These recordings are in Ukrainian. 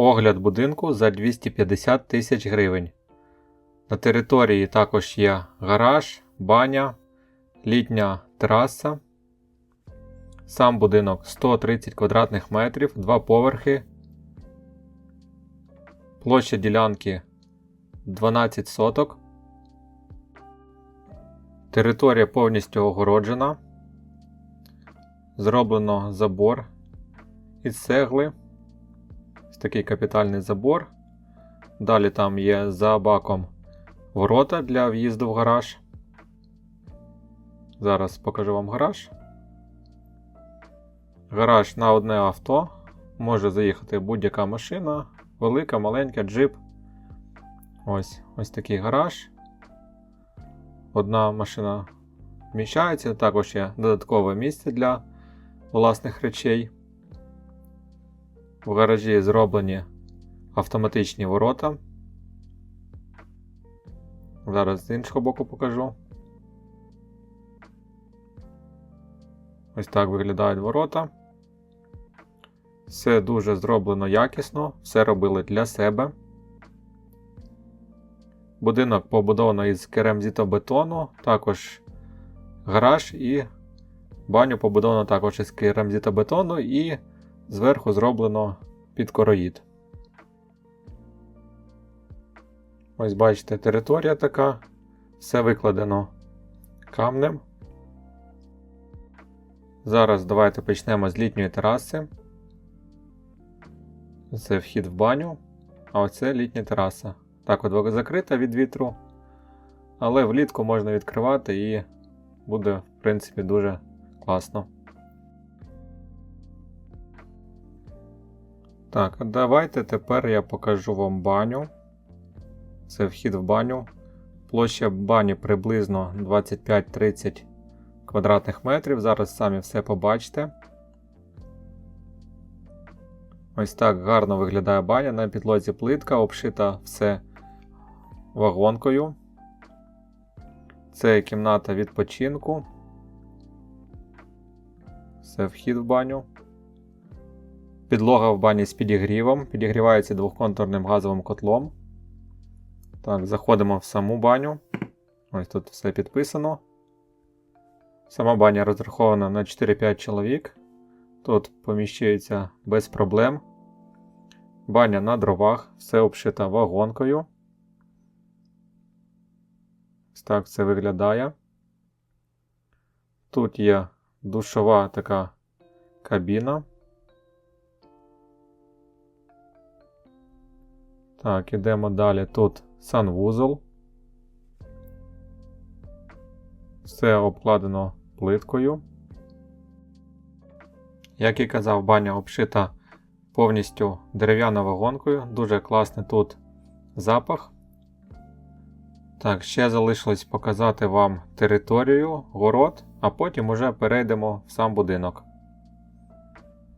Огляд будинку за 250 тисяч гривень. На території також є гараж, баня, літня тераса. Сам будинок 130 квадратних метрів, 2 поверхи. Площа ділянки 12 соток. Територія повністю огороджена. Зроблено забор із цегли. Ось такий капітальний забор. Далі там є за баком ворота для в'їзду в гараж. Зараз покажу вам гараж. Гараж на одне авто. Може заїхати будь-яка машина, велика, маленька, джип. Ось ось такий гараж. Одна машина вміщається, також є додаткове місце для власних речей. В гаражі зроблені автоматичні ворота. Зараз з іншого боку покажу. Ось так виглядають ворота. Все дуже зроблено якісно, все робили для себе. Будинок побудовано із керамзітобетону, також гараж і баню побудовано також із керамзітобетону і зверху зроблено під короїд. Ось бачите, територія така, все викладено камнем. Зараз давайте почнемо з літньої тераси. Це вхід в баню, а оце літня тераса. Так, от закрита від вітру, але влітку можна відкривати і буде, в принципі, дуже класно. Так, давайте тепер я покажу вам баню. Це вхід в баню. Площа бані приблизно 25-30 квадратних метрів. Зараз самі все побачите. Ось так гарно виглядає баня. На підлозі плитка, обшита все вагонкою. Це кімната відпочинку. Це вхід в баню. Підлога в бані з підігрівом. Підігрівається двохконтурним газовим котлом. Так, заходимо в саму баню. Ось тут все підписано. Сама баня розрахована на 4-5 чоловік. Тут поміщується без проблем. Баня на дровах, все обшита вагонкою. Ось так це виглядає. Тут є душова така кабіна. Так, ідемо далі. Тут санвузол. Все обкладено плиткою. Як і казав, баня обшита повністю дерев'яною вагонкою. Дуже класний тут запах. Так, ще залишилось показати вам територію, город, а потім уже перейдемо в сам будинок.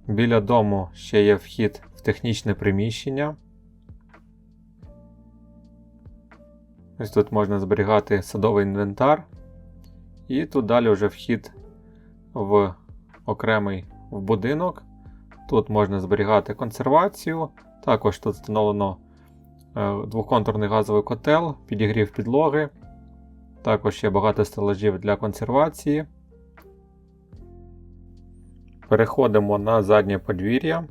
Біля дому ще є вхід в технічне приміщення. Ось тут можна зберігати садовий інвентар. І тут далі вже вхід в окремий в будинок. Тут можна зберігати консервацію. Також тут встановлено е, двоконтурний газовий котел, підігрів підлоги. Також є багато стелажів для консервації. Переходимо на заднє подвір'я.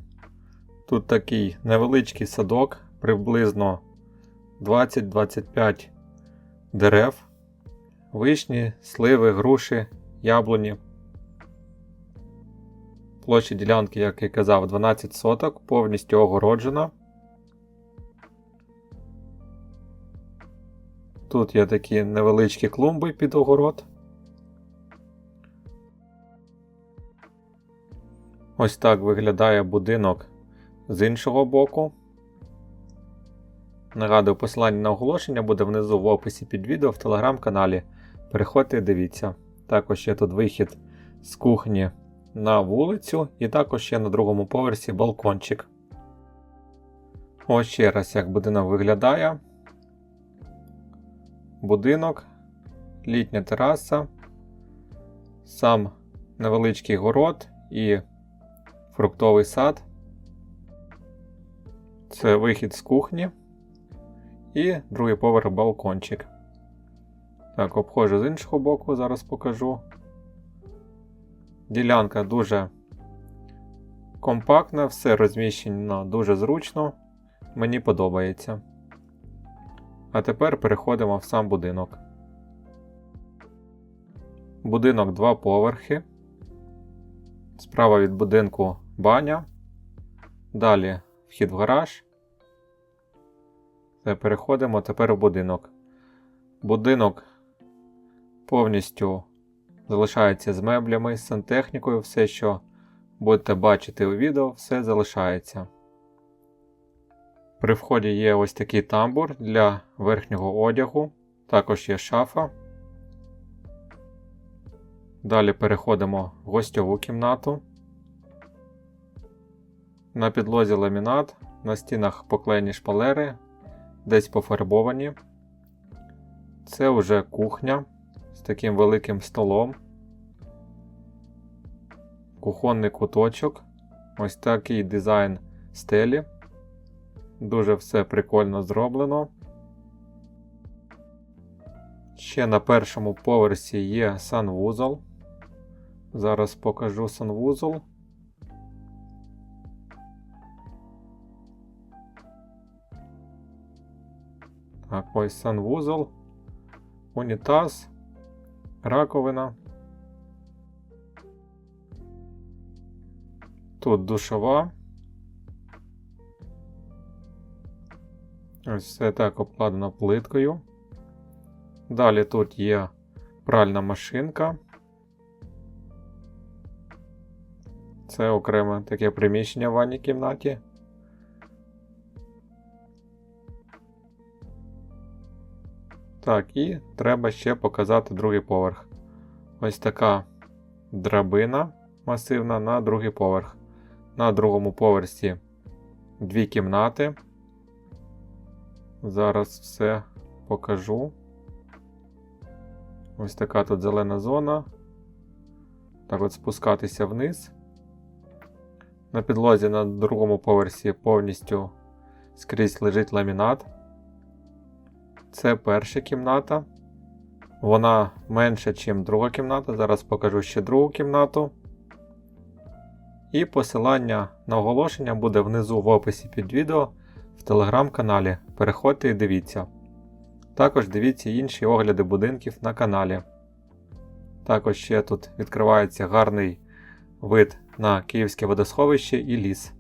Тут такий невеличкий садок, приблизно 20-25 дерев, вишні, сливи, груші, яблуні. Площа ділянки, як я казав, 12 соток, повністю огороджена. Тут є такі невеличкі клумби під огород. Ось так виглядає будинок з іншого боку. Нагадую, посилання на оголошення буде внизу в описі під відео в телеграм-каналі. Переходьте і дивіться. Також є тут вихід з кухні на вулицю, і також є на другому поверсі балкончик. Ось ще раз, як будинок виглядає. Будинок, літня тераса, сам невеличкий город і фруктовий сад. Це вихід з кухні. І другий поверх балкончик. Так, обходжу з іншого боку, зараз покажу. Ділянка дуже компактна, все розміщено дуже зручно. Мені подобається. А тепер переходимо в сам будинок. Будинок два поверхи. Справа від будинку баня. Далі вхід в гараж. Переходимо тепер в будинок. Будинок повністю залишається з меблями, з сантехнікою, все, що будете бачити у відео, все залишається. При вході є ось такий тамбур для верхнього одягу, також є шафа. Далі переходимо в гостьову кімнату. На підлозі ламінат, на стінах поклеєні шпалери, десь пофарбовані. Це вже кухня з таким великим столом. Кухонний куточок. Ось такий дизайн стелі. Дуже все прикольно зроблено. Ще на першому поверсі є санвузол. Зараз покажу санвузол. Так, ось санвузол, унітаз, раковина. Тут душова. Ось все так обкладено плиткою. Далі тут є пральна машинка. Це окреме таке приміщення в ванній кімнаті. Так, і треба ще показати другий поверх. Ось така драбина масивна на другий поверх. На другому поверсі дві кімнати. Зараз все покажу. Ось така тут зелена зона. Так от спускатися вниз. На підлозі на другому поверсі повністю скрізь лежить ламінат. Це перша кімната. Вона менша, ніж друга кімната. Зараз покажу ще другу кімнату. І посилання на оголошення буде внизу в описі під відео в телеграм-каналі. Переходьте і дивіться. Також дивіться інші огляди будинків на каналі. Також ще тут відкривається гарний вид на Київське водосховище і ліс.